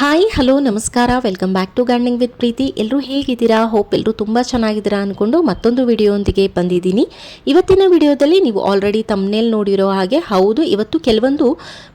Hi hello ನಮಸ್ಕಾರ. Welcome back to gardening with Preethi ಎಲ್ಲರೂ ಹೇಗಿದ್ದೀರಾ? ಹೋಪ್ ಎಲ್ಲರೂ ತುಂಬ ಚೆನ್ನಾಗಿದ್ದೀರಾ ಅಂದ್ಕೊಂಡು ಮತ್ತೊಂದು ವಿಡಿಯೋಂದಿಗೆ ಬಂದಿದ್ದೀನಿ. ಇವತ್ತಿನ ವಿಡಿಯೋದಲ್ಲಿ ನೀವು ಆಲ್ರೆಡಿ ತಮ್ಮನೇಲಿ ನೋಡಿರೋ ಹಾಗೆ, ಹೌದು, ಇವತ್ತು ಕೆಲವೊಂದು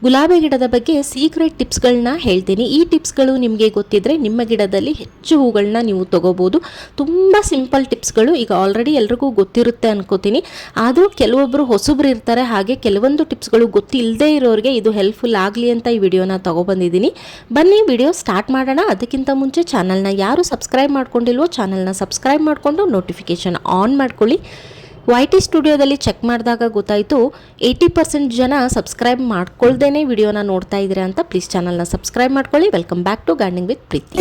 ಗುಲಾಬಿ ಗಿಡದ ಬಗ್ಗೆ ಸೀಕ್ರೆಟ್ ಟಿಪ್ಸ್ಗಳನ್ನ ಹೇಳ್ತೀನಿ. ಈ ಟಿಪ್ಸ್ಗಳು ನಿಮಗೆ ಗೊತ್ತಿದ್ದರೆ ನಿಮ್ಮ ಗಿಡದಲ್ಲಿ ಹೆಚ್ಚು ಹೂಗಳನ್ನ ನೀವು ತಗೋಬೋದು. ತುಂಬ ಸಿಂಪಲ್ ಟಿಪ್ಸ್ಗಳು ಈಗ ಆಲ್ರೆಡಿ ಎಲ್ರಿಗೂ ಗೊತ್ತಿರುತ್ತೆ ಅನ್ಕೋತೀನಿ. ಆದರೂ ಕೆಲವೊಬ್ಬರು ಹೊಸಬ್ರು ಇರ್ತಾರೆ, ಹಾಗೆ ಕೆಲವೊಂದು ಟಿಪ್ಸ್ಗಳು ಗೊತ್ತಿಲ್ಲದೆ ಇರೋರಿಗೆ ಇದು ಹೆಲ್ಪ್ಫುಲ್ ಆಗಲಿ ಅಂತ ಈ ವಿಡಿಯೋನ ತೊಗೊಬಂದಿದ್ದೀನಿ ಬನ್ನಿ ವಿಡಿಯೋ ಸ್ಟಾರ್ಟ್ ಮಾಡೋಣ. ಅದಕ್ಕಿಂತ ಮುಂಚೆ ಚಾನಲ್ನ ಯಾರು ಸಬ್ಸ್ಕ್ರೈಬ್ ಮಾಡ್ಕೊಂಡಿಲ್ವೋ ಚಾನಲ್ನ ಸಬ್ಸ್ಕ್ರೈಬ್ ಮಾಡಿಕೊಂಡು ನೋಟಿಫಿಕೇಷನ್ ಆನ್ ಮಾಡ್ಕೊಳ್ಳಿ. ವೈ ಟಿ ಸ್ಟುಡಿಯೋದಲ್ಲಿ ಚೆಕ್ ಮಾಡಿದಾಗ ಗೊತ್ತಾಯಿತು ಏಯ್ಟಿ ಪರ್ಸೆಂಟ್ ಜನ ಸಬ್ಸ್ಕ್ರೈಬ್ ಮಾಡ್ಕೊಳ್ದೇ ವಿಡಿಯೋನ ನೋಡ್ತಾ ಇದ್ದೀರಾ ಅಂತ. ಪ್ಲೀಸ್ ಚಾನಲ್ನ ಸಬ್ಸ್ಕ್ರೈಬ್ ಮಾಡ್ಕೊಳ್ಳಿ. Welcome back to gardening with Preethi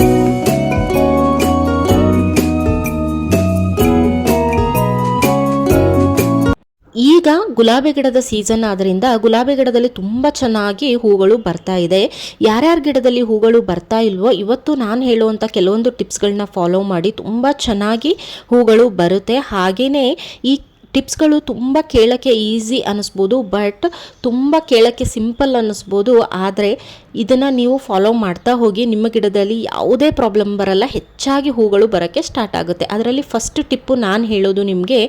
ಈಗ ಗುಲಾಬಿ ಗಿಡದ ಸೀಸನ್ ಆದ್ದರಿಂದ ಗುಲಾಬಿ ಗಿಡದಲ್ಲಿ ತುಂಬ ಚೆನ್ನಾಗಿ ಹೂಗಳು ಬರ್ತಾ ಇದೆ. ಯಾರ್ಯಾರ ಗಿಡದಲ್ಲಿ ಹೂಗಳು ಬರ್ತಾ ಇಲ್ವೋ ಇವತ್ತು ನಾನು ಹೇಳುವಂಥ ಕೆಲವೊಂದು ಟಿಪ್ಸ್ಗಳನ್ನ ಫಾಲೋ ಮಾಡಿ ತುಂಬ ಚೆನ್ನಾಗಿ ಹೂಗಳು ಬರುತ್ತೆ. ಹಾಗೆಯೇ ಈ ಟಿಪ್ಸ್ಗಳು ತುಂಬ ಕೇಳೋಕ್ಕೆ ಈಸಿ ಅನ್ನಿಸ್ಬೋದು ಬಟ್ ತುಂಬ ಕೇಳೋಕ್ಕೆ ಸಿಂಪಲ್ ಅನ್ನಿಸ್ಬೋದು ಆದರೆ ಇದನ್ನು ನೀವು ಫಾಲೋ ಮಾಡ್ತಾ ಹೋಗಿ ನಿಮ್ಮ ಗಿಡದಲ್ಲಿ ಯಾವುದೇ ಪ್ರಾಬ್ಲಮ್ ಬರಲ್ಲ, ಹೆಚ್ಚಾಗಿ ಹೂಗಳು ಬರೋಕ್ಕೆ ಸ್ಟಾರ್ಟ್ ಆಗುತ್ತೆ. ಅದರಲ್ಲಿ ಫಸ್ಟ್ ಟಿಪ್ಪು ನಾನು ಹೇಳೋದು ನಿಮಗೆ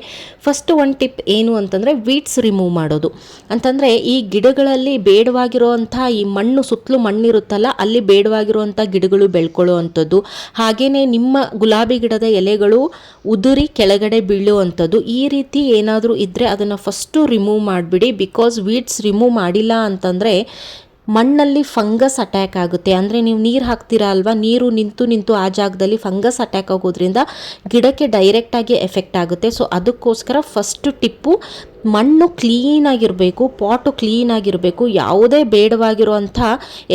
ಫಸ್ಟ್ ಒಂದು ಟಿಪ್ ಏನು ಅಂತಂದರೆ ವೀಟ್ಸ್ ರಿಮೂವ್ ಮಾಡೋದು. ಅಂತಂದರೆ ಈ ಗಿಡಗಳಲ್ಲಿ ಬೇಡವಾಗಿರುವಂಥ ಈ ಮಣ್ಣು, ಸುತ್ತಲೂ ಮಣ್ಣಿರುತ್ತಲ್ಲ, ಅಲ್ಲಿ ಬೇಡವಾಗಿರುವಂಥ ಗಿಡಗಳು ಬೆಳ್ಕೊಳ್ಳೋ ಅಂಥದ್ದು ಹಾಗೆಯೇ ನಿಮ್ಮ ಗುಲಾಬಿ ಗಿಡದ ಎಲೆಗಳು ಉದುರಿ ಕೆಳಗಡೆ ಬೀಳುವಂಥದ್ದು. ಈ ರೀತಿ ಏನಾದರೂ ಇದ್ದರೆ ಅದನ್ನು ಫಸ್ಟು ರಿಮೂವ್ ಮಾಡಿಬಿಡಿ ಬಿಕಾಸ್ ವೀಟ್ಸ್ ರಿಮೂವ್ ಮಾಡಿಲ್ಲ ಅಂತಂದರೆ ಮಣ್ಣಲ್ಲಿ ಫಂಗಸ್ ಅಟ್ಯಾಕ್ ಆಗುತ್ತೆ. ಅಂದರೆ ನೀವು ನೀರು ಹಾಕ್ತೀರಾ ಅಲ್ವಾ? ನೀರು ನಿಂತು ನಿಂತು ಆ ಜಾಗದಲ್ಲಿ ಫಂಗಸ್ ಅಟ್ಯಾಕ್ ಆಗೋದ್ರಿಂದ ಗಿಡಕ್ಕೆ ಡೈರೆಕ್ಟಾಗಿ ಎಫೆಕ್ಟ್ ಆಗುತ್ತೆ. ಸೊ ಅದಕ್ಕೋಸ್ಕರ ಫಸ್ಟು ಟಿಪ್ಪು ಮಣ್ಣು ಕ್ಲೀನಾಗಿರಬೇಕು ಪಾಟು ಕ್ಲೀನಾಗಿರಬೇಕು ಯಾವುದೇ ಬೇಡವಾಗಿರುವಂಥ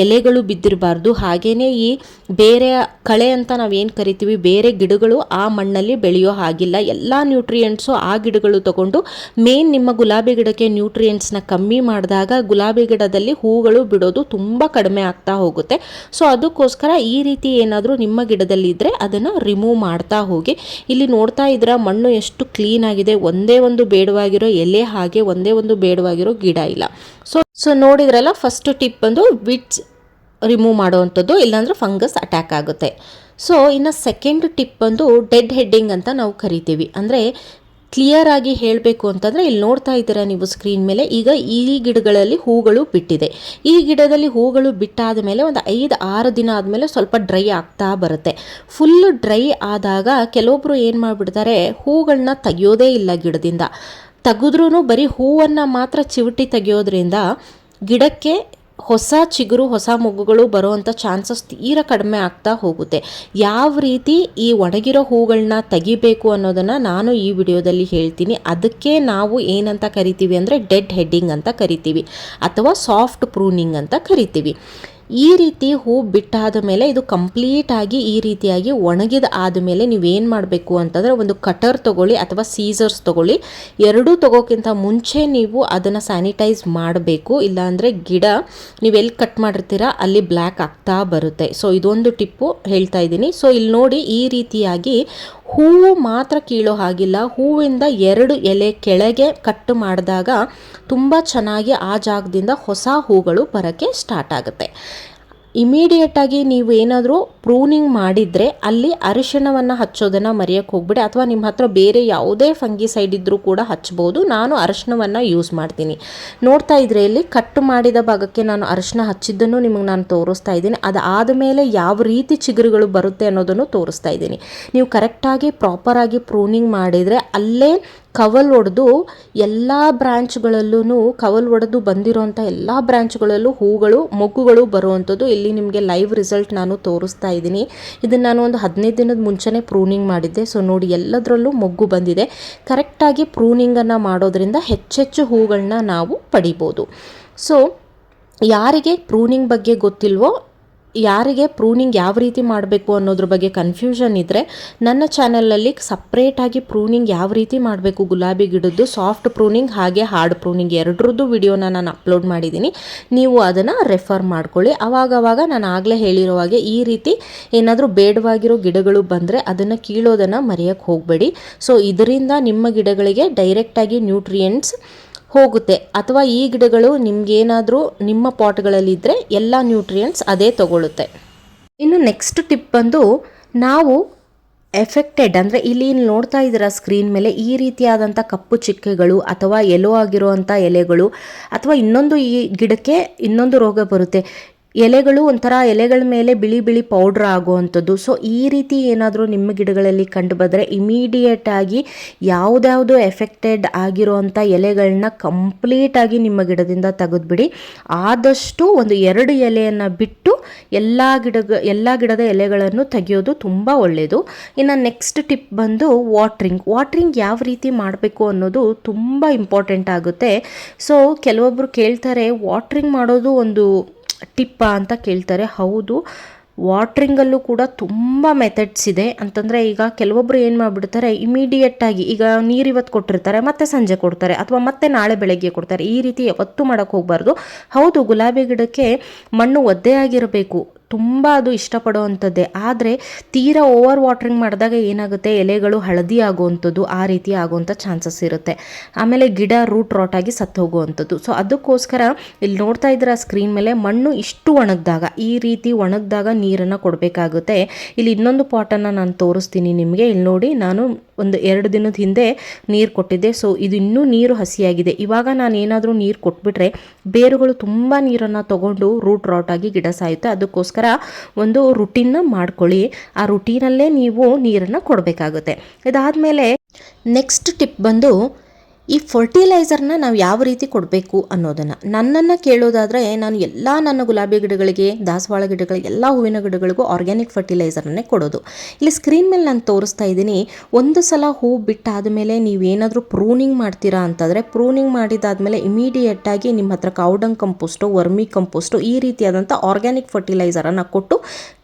ಎಲೆಗಳು ಬಿದ್ದಿರಬಾರ್ದು. ಹಾಗೆಯೇ ಈ ಬೇರೆ ಕಳೆ ಅಂತ ನಾವೇನು ಕರಿತೀವಿ, ಬೇರೆ ಗಿಡಗಳು ಆ ಮಣ್ಣಲ್ಲಿ ಬೆಳೆಯೋ ಹಾಗಿಲ್ಲ. ಎಲ್ಲ ನ್ಯೂಟ್ರಿಯೆಂಟ್ಸು ಆ ಗಿಡಗಳು ತಗೊಂಡು ಮೇನ್ ನಿಮ್ಮ ಗುಲಾಬಿ ಗಿಡಕ್ಕೆ ನ್ಯೂಟ್ರಿಯೆಂಟ್ಸ್ನ ಕಮ್ಮಿ ಮಾಡಿದಾಗ ಗುಲಾಬಿ ಗಿಡದಲ್ಲಿ ಹೂಗಳು ಬಿಡೋದು ತುಂಬ ಕಡಿಮೆ ಆಗ್ತಾ ಹೋಗುತ್ತೆ. ಸೊ ಅದಕ್ಕೋಸ್ಕರ ಈ ರೀತಿ ಏನಾದರೂ ನಿಮ್ಮ ಗಿಡದಲ್ಲಿ ಇದ್ದರೆ ಅದನ್ನು ರಿಮೂವ್ ಮಾಡ್ತಾ ಹೋಗಿ. ಇಲ್ಲಿ ನೋಡ್ತಾ ಇದ್ರೆ ಮಣ್ಣು ಎಷ್ಟು ಕ್ಲೀನ್ ಆಗಿದೆ, ಒಂದೇ ಒಂದು ಬೇಡವಾಗಿರೋ ಎಲೆ ಹಾಗೆ ಒಂದೇ ಒಂದು ಬೇಡವಾಗಿರೋ ಗಿಡ ಇಲ್ಲ. ಸೊ ಸೊ ನೋಡಿದ್ರಲ್ಲ ಫಸ್ಟ್ ಟಿಪ್ ಬಂದು ವಿಟ್ಸ್ ರಿಮೂವ್ ಮಾಡುವಂಥದ್ದು, ಇಲ್ಲಾಂದ್ರೆ ಫಂಗಸ್ ಅಟ್ಯಾಕ್ ಆಗುತ್ತೆ. ಸೊ ಇನ್ನು ಸೆಕೆಂಡ್ ಟಿಪ್ ಬಂದು ಡೆಡ್ ಹೆಡ್ಡಿಂಗ್ ಅಂತ ನಾವು ಕರಿತೀವಿ. ಅಂದರೆ ಕ್ಲಿಯರ್ ಆಗಿ ಹೇಳಬೇಕು ಅಂತಂದರೆ ಇಲ್ಲಿ ನೋಡ್ತಾ ಇದ್ದೀರಾ ನೀವು ಸ್ಕ್ರೀನ್ ಮೇಲೆ, ಈಗ ಈ ಗಿಡಗಳಲ್ಲಿ ಹೂಗಳು ಬಿಟ್ಟಿದೆ. ಈ ಗಿಡದಲ್ಲಿ ಹೂಗಳು ಬಿಟ್ಟಾದ ಮೇಲೆ ಒಂದು ಐದು, ಆರು ದಿನ ಆದಮೇಲೆ ಸ್ವಲ್ಪ ಡ್ರೈ ಆಗ್ತಾ ಬರುತ್ತೆ. ಫುಲ್ಲು ಡ್ರೈ ಆದಾಗ ಕೆಲವೊಬ್ಬರು ಏನು ಮಾಡಿಬಿಡ್ತಾರೆ ಹೂಗಳನ್ನ ತೆಗಿಯೋದೇ ಇಲ್ಲ ಗಿಡದಿಂದ. ತೆಗೆದ್ರೂ ಬರೀ ಹೂವನ್ನು ಮಾತ್ರ ಚಿವುಟಿ ತೆಗೆಯೋದ್ರಿಂದ ಗಿಡಕ್ಕೆ ಹೊಸ ಚಿಗುರು, ಹೊಸ ಮೊಗ್ಗುಗಳು ಬರುವಂಥ ಚಾನ್ಸಸ್ ತೀರ ಕಡಿಮೆ ಆಗ್ತಾ ಹೋಗುತ್ತೆ. ಯಾವ ರೀತಿ ಈ ಒಣಗಿರೋ ಹೂಗಳನ್ನ ತೆಗಿಬೇಕು ಅನ್ನೋದನ್ನು ನಾನು ಈ ವಿಡಿಯೋದಲ್ಲಿ ಹೇಳ್ತೀನಿ. ಅದಕ್ಕೆ ನಾವು ಏನಂತ ಕರಿತೀವಿ ಅಂದರೆ ಡೆಡ್ ಹೆಡ್ಡಿಂಗ್ ಅಂತ ಕರಿತೀವಿ ಅಥವಾ ಸಾಫ್ಟ್ ಪ್ರೂನಿಂಗ್ ಅಂತ ಕರಿತೀವಿ. ಈ ರೀತಿ ಹೂ ಬಿಟ್ಟಾದ ಮೇಲೆ ಇದು ಕಂಪ್ಲೀಟ್ ಆಗಿ ಈ ರೀತಿಯಾಗಿ ಒಣಗಿದ ಆದಮೇಲೆ ನೀವೇನು ಮಾಡಬೇಕು ಅಂತಂದರೆ ಒಂದು ಕಟರ್ ತೊಗೊಳ್ಳಿ ಅಥವಾ ಸೀಸರ್ಸ್ ತೊಗೊಳ್ಳಿ. ಎರಡೂ ತೊಗೋಕ್ಕಿಂತ ಮುಂಚೆ ನೀವು ಅದನ್ನು ಸ್ಯಾನಿಟೈಸ್ ಮಾಡಬೇಕು. ಇಲ್ಲಾಂದರೆ ಗಿಡ ನೀವೆಲ್ಲಿ ಕಟ್ ಮಾಡಿರ್ತೀರಾ ಅಲ್ಲಿ ಬ್ಲ್ಯಾಕ್ ಆಗ್ತಾ ಬರುತ್ತೆ. ಸೊ ಇದೊಂದು ಟಿಪ್ಪು ಹೇಳ್ತಾ ಇದ್ದೀನಿ. ಸೊ ಇಲ್ಲಿ ನೋಡಿ ಈ ರೀತಿಯಾಗಿ ಹೂವು ಮಾತ್ರ ಕೀಳೋ ಹಾಗಿಲ್ಲ. ಹೂವಿಂದ ಎರಡು ಎಲೆ ಕೆಳಗೆ ಕಟ್ ಮಾಡಿದಾಗ ತುಂಬ ಚೆನ್ನಾಗಿ ಆ ಜಾಗದಿಂದ ಹೊಸ ಹೂಗಳು ಬರೋಕ್ಕೆ ಸ್ಟಾರ್ಟ್ ಆಗುತ್ತೆ. ಇಮಿಡಿಯೇಟಾಗಿ ನೀವು ಏನಾದರೂ ಪ್ರೂನಿಂಗ್ ಮಾಡಿದರೆ ಅಲ್ಲಿ ಅರಿಶಿಣವನ್ನು ಹಚ್ಚೋದನ್ನು ಮರೆಯೋಕ್ಕೆ ಹೋಗ್ಬಿಡಿ. ಅಥವಾ ನಿಮ್ಮ ಹತ್ರ ಬೇರೆ ಯಾವುದೇ ಫಂಗಿಸೈಡ್ ಇದ್ದರೂ ಕೂಡ ಹಚ್ಬೋದು. ನಾನು ಅರಿಶಿಣವನ್ನು ಯೂಸ್ ಮಾಡ್ತೀನಿ. ನೋಡ್ತಾ ಇದ್ರೆ ಇಲ್ಲಿ ಕಟ್ ಮಾಡಿದ ಭಾಗಕ್ಕೆ ನಾನು ಅರಿಶಿಣ ಹಚ್ಚಿದ್ದನ್ನು ನಿಮಗೆ ನಾನು ತೋರಿಸ್ತಾ ಇದ್ದೀನಿ. ಅದಾದ ಮೇಲೆ ಯಾವ ರೀತಿ ಚಿಗುರುಗಳು ಬರುತ್ತೆ ಅನ್ನೋದನ್ನು ತೋರಿಸ್ತಾ ಇದ್ದೀನಿ. ನೀವು ಕರೆಕ್ಟಾಗಿ ಪ್ರಾಪರಾಗಿ ಪ್ರೂನಿಂಗ್ ಮಾಡಿದರೆ ಅಲ್ಲೇ ಕವಲ್ ಒಡೆದು ಎಲ್ಲ ಬ್ರ್ಯಾಂಚ್ಗಳಲ್ಲೂ ಕವಲ್ ಒಡೆದು ಬಂದಿರೋಂಥ ಎಲ್ಲ ಬ್ರ್ಯಾಂಚ್ಗಳಲ್ಲೂ ಹೂಗಳು, ಮೊಗ್ಗುಗಳು ಬರುವಂಥದ್ದು ಇಲ್ಲಿ ನಿಮಗೆ ಲೈವ್ ರಿಸಲ್ಟ್ ನಾನು ತೋರಿಸ್ತಾ ಇದ್ದೀನಿ. ಇದನ್ನು ನಾನು ಒಂದು ಹದಿನೈದು ದಿನದ ಮುಂಚೆನೇ ಪ್ರೂನಿಂಗ್ ಮಾಡಿದ್ದೆ. ಸೊ ನೋಡಿ, ಎಲ್ಲದರಲ್ಲೂ ಮೊಗ್ಗು ಬಂದಿದೆ. ಕರೆಕ್ಟಾಗಿ ಪ್ರೂನಿಂಗನ್ನು ಮಾಡೋದ್ರಿಂದ ಹೆಚ್ಚೆಚ್ಚು ಹೂಗಳನ್ನ ನಾವು ಪಡಿಬೋದು. ಸೊ ಯಾರಿಗೆ ಪ್ರೂನಿಂಗ್ ಬಗ್ಗೆ ಗೊತ್ತಿಲ್ವೋ ಯಾರಿಗೆ ಪ್ರೂನಿಂಗ್ ಯಾವ ರೀತಿ ಮಾಡಬೇಕು ಅನ್ನೋದ್ರ ಬಗ್ಗೆ ಕನ್ಫ್ಯೂಷನ್ ಇದ್ದರೆ ನನ್ನ ಚಾನಲಲ್ಲಿ ಸಪ್ರೇಟಾಗಿ ಪ್ರೂನಿಂಗ್ ಯಾವ ರೀತಿ ಮಾಡಬೇಕು ಗುಲಾಬಿ ಗಿಡದ್ದು ಸಾಫ್ಟ್ ಪ್ರೂನಿಂಗ್ ಹಾಗೆ ಹಾರ್ಡ್ ಪ್ರೂನಿಂಗ್ ಎರಡರದ್ದು ವಿಡಿಯೋನ ನಾನು ಅಪ್ಲೋಡ್ ಮಾಡಿದ್ದೀನಿ. ನೀವು ಅದನ್ನು ರೆಫರ್ ಮಾಡ್ಕೊಳ್ಳಿ. ಅವಾಗವಾಗ ನಾನು ಆಗಲೇ ಹೇಳಿರೋ ಹಾಗೆ ಈ ರೀತಿ ಏನಾದರೂ ಬೇಡವಾಗಿರೋ ಗಿಡಗಳು ಬಂದರೆ ಅದನ್ನು ಕೀಳೋದನ್ನು ಮರೆಯೋಕ್ಕೆ ಹೋಗಬೇಡಿ. ಸೊ ಇದರಿಂದ ನಿಮ್ಮ ಗಿಡಗಳಿಗೆ ಡೈರೆಕ್ಟಾಗಿ ನ್ಯೂಟ್ರಿಯೆಂಟ್ಸ್ ಹೋಗುತ್ತೆ. ಅಥವಾ ಈ ಗಿಡಗಳು ನಿಮಗೇನಾದರೂ ನಿಮ್ಮ ಪಾಟ್ಗಳಲ್ಲಿ ಇದ್ದರೆ ಎಲ್ಲ ನ್ಯೂಟ್ರಿಯೆಂಟ್ಸ್ ಅದೇ ತಗೊಳ್ಳುತ್ತೆ ಇನ್ನು ನೆಕ್ಸ್ಟ್ ಟಿಪ್ ಬಂದು ನಾವು ಎಫೆಕ್ಟೆಡ್ ಅಂದರೆ ಇಲ್ಲಿ ನೋಡ್ತಾ ಇದ್ದೀರಾ ಸ್ಕ್ರೀನ್ ಮೇಲೆ ಈ ರೀತಿಯಾದಂಥ ಕಪ್ಪು ಚಿಕ್ಕೆಗಳು ಅಥವಾ ಎಲೋ ಆಗಿರುವಂಥ ಎಲೆಗಳು ಅಥವಾ ಇನ್ನೊಂದು ಈ ಗಿಡಕ್ಕೆ ಇನ್ನೊಂದು ರೋಗ ಬರುತ್ತೆ. ಎಲೆಗಳು ಒಂಥರ ಎಲೆಗಳ ಮೇಲೆ ಬಿಳಿ ಬಿಳಿ ಪೌಡ್ರ್ ಆಗುವಂಥದ್ದು. ಸೊ ಈ ರೀತಿ ಏನಾದರೂ ನಿಮ್ಮ ಗಿಡಗಳಲ್ಲಿ ಕಂಡು ಬಂದರೆ ಇಮಿಡಿಯೇಟಾಗಿ ಯಾವುದ್ಯಾವುದು ಎಫೆಕ್ಟೆಡ್ ಆಗಿರುವಂಥ ಎಲೆಗಳನ್ನ ಕಂಪ್ಲೀಟಾಗಿ ನಿಮ್ಮ ಗಿಡದಿಂದ ತೆಗೆದುಬಿಡಿ. ಆದಷ್ಟು ಒಂದು ಎರಡು ಎಲೆಯನ್ನು ಬಿಟ್ಟು ಎಲ್ಲ ಗಿಡ ಎಲ್ಲ ಗಿಡದ ಎಲೆಗಳನ್ನು ತೆಗೆಯೋದು ತುಂಬ ಒಳ್ಳೆಯದು ಇನ್ನು ನೆಕ್ಸ್ಟ್ ಟಿಪ್ ಬಂದು ವಾಟ್ರಿಂಗ್ ವಾಟ್ರಿಂಗ್ ಯಾವ ರೀತಿ ಮಾಡಬೇಕು ಅನ್ನೋದು ತುಂಬ ಇಂಪಾರ್ಟೆಂಟ್ ಆಗುತ್ತೆ. ಸೊ ಕೆಲವೊಬ್ಬರು ಕೇಳ್ತಾರೆ ವಾಟ್ರಿಂಗ್ ಮಾಡೋದು ಒಂದು ಟಿಪ್ಪಾ ಅಂತ ಕೇಳ್ತಾರೆ. ಹೌದು, ವಾಟ್ರಿಂಗಲ್ಲೂ ಕೂಡ ತುಂಬ ಮೆಥಡ್ಸ್ ಇದೆ. ಅಂತಂದರೆ ಈಗ ಕೆಲವೊಬ್ಬರು ಏನು ಮಾಡಿಬಿಡ್ತಾರೆ ಇಮಿಡಿಯೇಟಾಗಿ ಈಗ ನೀರು ಇವತ್ತು ಕೊಟ್ಟಿರ್ತಾರೆ, ಮತ್ತೆ ಸಂಜೆ ಕೊಡ್ತಾರೆ, ಅಥವಾ ಮತ್ತೆ ನಾಳೆ ಬೆಳಗ್ಗೆ ಕೊಡ್ತಾರೆ. ಈ ರೀತಿ ಯಾವತ್ತೂ ಮಾಡೋಕ್ಕೆ ಹೋಗಬಾರ್ದು. ಹೌದು, ಗುಲಾಬಿ ಗಿಡಕ್ಕೆ ಮಣ್ಣು ಒದ್ದೆ ಆಗಿರಬೇಕು. ತುಂಬ ಅದು ಇಷ್ಟಪಡುವಂಥದ್ದೇ. ಆದರೆ ತೀರಾ ಓವರ್ ವಾಟ್ರಿಂಗ್ ಮಾಡಿದಾಗ ಏನಾಗುತ್ತೆ? ಎಲೆಗಳು ಹಳದಿ ಆಗುವಂಥದ್ದು, ಆ ರೀತಿ ಆಗುವಂಥ ಚಾನ್ಸಸ್ ಇರುತ್ತೆ. ಆಮೇಲೆ ಗಿಡ ರೂಟ್ ರಾಟ್ ಆಗಿ ಸತ್ತು ಹೋಗುವಂಥದ್ದು. ಸೊ ಅದಕ್ಕೋಸ್ಕರ ಇಲ್ಲಿ ನೋಡ್ತಾ ಇದ್ದೀರಾ ಸ್ಕ್ರೀನ್ ಮೇಲೆ, ಮಣ್ಣು ಇಷ್ಟು ಒಣಗಿದಾಗ, ಈ ರೀತಿ ಒಣಗಿದಾಗ ನೀರನ್ನು ಕೊಡಬೇಕಾಗುತ್ತೆ. ಇಲ್ಲಿ ಇನ್ನೊಂದು ಪಾಟನ್ನು ನಾನು ತೋರಿಸ್ತೀನಿ ನಿಮಗೆ. ಇಲ್ಲಿ ನೋಡಿ, ನಾನು ಒಂದು ಎರಡು ದಿನದ ಹಿಂದೆ ನೀರು ಕೊಟ್ಟಿದ್ದೆ. ಸೊ ಇದು ಇನ್ನೂ ನೀರು ಹಸಿಯಾಗಿದೆ. ಇವಾಗ ನಾನು ಏನಾದರೂ ನೀರು ಕೊಟ್ಬಿಟ್ರೆ ಬೇರುಗಳು ತುಂಬ ನೀರನ್ನು ತಗೊಂಡು ರೂಟ್ ರಾಟ್ ಆಗಿ ಗಿಡ ಸಾಯುತ್ತೆ. ಅದಕ್ಕೋಸ್ಕರ ಒಂದು ರುಟೀನ್ನ ಮಾಡ್ಕೊಳ್ಳಿ. ಆ ರುಟೀನಲ್ಲೇ ನೀವು ನೀರನ್ನು ಕೊಡಬೇಕಾಗುತ್ತೆ. ಇದಾದಮೇಲೆ ನೆಕ್ಸ್ಟ್ ಟಿಪ್ ಬಂದು ಈ ಫರ್ಟಿಲೈಸರ್ನ ನಾವು ಯಾವ ರೀತಿ ಕೊಡಬೇಕು ಅನ್ನೋದನ್ನು. ನನ್ನನ್ನು ಕೇಳೋದಾದರೆ ನಾನು ಎಲ್ಲ ನನ್ನ ಗುಲಾಬಿ ಗಿಡಗಳಿಗೆ, ದಾಸವಾಳ ಗಿಡಗಳಿಗೆ, ಎಲ್ಲ ಹೂವಿನ ಗಿಡಗಳಿಗೂ ಆರ್ಗ್ಯಾನಿಕ್ ಫರ್ಟಿಲೈಸರನ್ನೇ ಕೊಡೋದು. ಇಲ್ಲಿ ಸ್ಕ್ರೀನ್ ಮೇಲೆ ನಾನು ತೋರಿಸ್ತಾ ಇದ್ದೀನಿ, ಒಂದು ಸಲ ಹೂ ಬಿಟ್ಟಾದ ಮೇಲೆ ನೀವೇನಾದರೂ ಪ್ರೂನಿಂಗ್ ಮಾಡ್ತೀರಾ ಅಂತಂದರೆ ಪ್ರೂನಿಂಗ್ ಮಾಡಿದಾದ್ಮೇಲೆ ಇಮಿಡಿಯೇಟಾಗಿ ನಿಮ್ಮ ಹತ್ರ ಕೌಡಂಗ್ ಕಂಪೋಸ್ಟು ವರ್ಮಿ ಕಂಪೋಸ್ಟು ಈ ರೀತಿಯಾದಂಥ ಆರ್ಗ್ಯಾನಿಕ್ ಫರ್ಟಿಲೈಸರನ್ನು ಕೊಟ್ಟು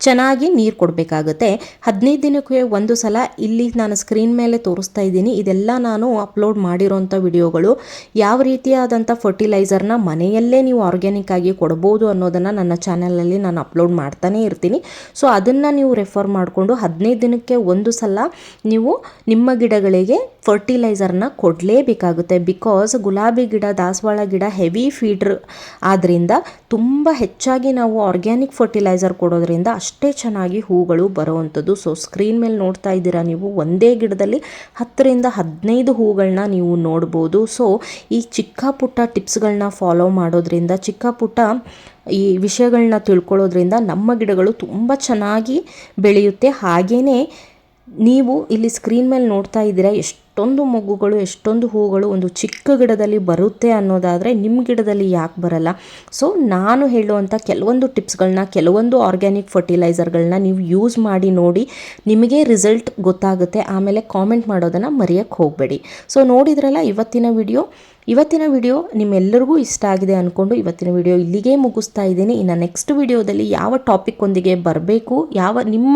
ಚೆನ್ನಾಗಿ ನೀರು ಕೊಡಬೇಕಾಗುತ್ತೆ. ಹದಿನೈದು ದಿನಕ್ಕೆ ಒಂದು ಸಲ ಇಲ್ಲಿ ನಾನು ಸ್ಕ್ರೀನ್ ಮೇಲೆ ತೋರಿಸ್ತಾ ಇದ್ದೀನಿ, ಇದೆಲ್ಲ ನಾನು ಅಪ್ಲೋಡ್ ಮಾಡಿರೋಂಥ ವಿಡಿಯೋಗಳು ಯಾವ ರೀತಿಯಾದಂಥ ಫರ್ಟಿಲೈಸರ್ನ ಮನೆಯಲ್ಲೇ ನೀವು ಆರ್ಗ್ಯಾನಿಕ್ ಆಗಿ ಕೊಡ್ಬೋದು ಅನ್ನೋದನ್ನು ನನ್ನ ಚಾನಲಲ್ಲಿ ನಾನು ಅಪ್ಲೋಡ್ ಮಾಡ್ತಾನೇ ಇರ್ತೀನಿ. ಸೊ ಅದನ್ನು ನೀವು ರೆಫರ್ ಮಾಡಿಕೊಂಡು ಹದಿನೈದು ದಿನಕ್ಕೆ ಒಂದು ಸಲ ನೀವು ನಿಮ್ಮ ಗಿಡಗಳಿಗೆ ಫರ್ಟಿಲೈಸರ್ನ ಕೊಡಲೇಬೇಕಾಗುತ್ತೆ. ಬಿಕಾಸ್ ಗುಲಾಬಿ ಗಿಡ, ದಾಸವಾಳ ಗಿಡ ಹೆವಿ ಫೀಡ್ರ್ ಆದ್ದರಿಂದ ತುಂಬ ಹೆಚ್ಚಾಗಿ ನಾವು ಆರ್ಗ್ಯಾನಿಕ್ ಫರ್ಟಿಲೈಸರ್ ಕೊಡೋದ್ರಿಂದ ಅಷ್ಟೇ ಚೆನ್ನಾಗಿ ಹೂಗಳು ಬರುವಂಥದ್ದು. ಸೊ ಸ್ಕ್ರೀನ್ ಮೇಲೆ ನೋಡ್ತಾ ಇದ್ದೀರಾ ನೀವು? ಒಂದೇ ಗಿಡದಲ್ಲಿ ಹತ್ತರಿಂದ ಹದಿನೈದು ಹೂಗಳನ್ನ ನೀವು ನೋಡ್ಬೋದು. ಸೊ ಈ ಚಿಕ್ಕ ಪುಟ್ಟ ಟಿಪ್ಸ್ಗಳನ್ನ ಫಾಲೋ ಮಾಡೋದ್ರಿಂದ ಚಿಕ್ಕ ಪುಟ್ಟ ಈ ವಿಷಯಗಳನ್ನ ತಿಳ್ಕೊಳ್ಳೋದ್ರಿಂದ ನಮ್ಮ ಗಿಡಗಳು ತುಂಬ ಚೆನ್ನಾಗಿ ಬೆಳೆಯುತ್ತೆ. ಹಾಗೆಯೇ ನೀವು ಇಲ್ಲಿ ಸ್ಕ್ರೀನ್ ಮೇಲೆ ನೋಡ್ತಾ ಇದ್ದೀರಾ ಎಷ್ಟೊಂದು ಮೊಗ್ಗುಗಳು, ಎಷ್ಟೊಂದು ಹೂಗಳು ಒಂದು ಚಿಕ್ಕ ಗಿಡದಲ್ಲಿ ಬರುತ್ತೆ ಅನ್ನೋದಾದರೆ ನಿಮ್ಮ ಗಿಡದಲ್ಲಿ ಯಾಕೆ ಬರಲ್ಲ. ಸೊ ನಾನು ಹೇಳುವಂಥ ಕೆಲವೊಂದು ಟಿಪ್ಸ್ಗಳನ್ನ ಕೆಲವೊಂದು ಆರ್ಗ್ಯಾನಿಕ್ ಫರ್ಟಿಲೈಸರ್ಗಳನ್ನ ನೀವು ಯೂಸ್ ಮಾಡಿ ನೋಡಿ, ನಿಮಗೆ ರಿಸಲ್ಟ್ ಗೊತ್ತಾಗುತ್ತೆ. ಆಮೇಲೆ ಕಾಮೆಂಟ್ ಮಾಡೋದನ್ನು ಮರೆಯೋಕ್ಕೆ ಹೋಗಬೇಡಿ. ಸೊ ನೋಡಿದ್ರಲ್ಲ ಇವತ್ತಿನ ವಿಡಿಯೋ? ಇವತ್ತಿನ ವಿಡಿಯೋ ನಿಮ್ಮೆಲ್ಲರಿಗೂ ಇಷ್ಟ ಆಗಿದೆ ಅಂದ್ಕೊಂಡು ಇವತ್ತಿನ ವಿಡಿಯೋ ಇಲ್ಲಿಗೆ ಮುಗಿಸ್ತಾ ಇದ್ದೀನಿ. ಇನ್ನು ನೆಕ್ಸ್ಟ್ ವಿಡಿಯೋದಲ್ಲಿ ಯಾವ ಟಾಪಿಕ್ ಒಂದಿಗೆ ಬರಬೇಕು, ಯಾವ ನಿಮ್ಮ,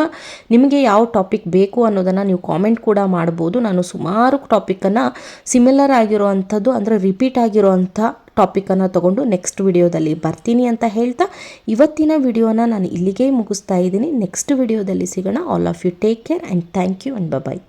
ನಿಮಗೆ ಯಾವ ಟಾಪಿಕ್ ಬೇಕು ಅನ್ನೋದನ್ನು ನೀವು ಕಾಮೆಂಟ್ ಕೂಡ ಮಾಡ್ಬೋದು. ನಾನು ಸುಮಾರು ಟಾಪಿಕನ್ನು ಸಿಮಿಲರ್ ಆಗಿರುವಂಥದ್ದು, ಅಂದರೆ ರಿಪೀಟ್ ಆಗಿರೋವಂಥ ಟಾಪಿಕನ್ನು ತಗೊಂಡು ನೆಕ್ಸ್ಟ್ ವಿಡಿಯೋದಲ್ಲಿ ಬರ್ತೀನಿ ಅಂತ ಹೇಳ್ತಾ ಇವತ್ತಿನ ವಿಡಿಯೋನ ನಾನು ಇಲ್ಲಿಗೆ ಮುಗಿಸ್ತಾ ಇದ್ದೀನಿ. ನೆಕ್ಸ್ಟ್ ವಿಡಿಯೋದಲ್ಲಿ ಸಿಗೋಣ. All of you take care and thank you and bye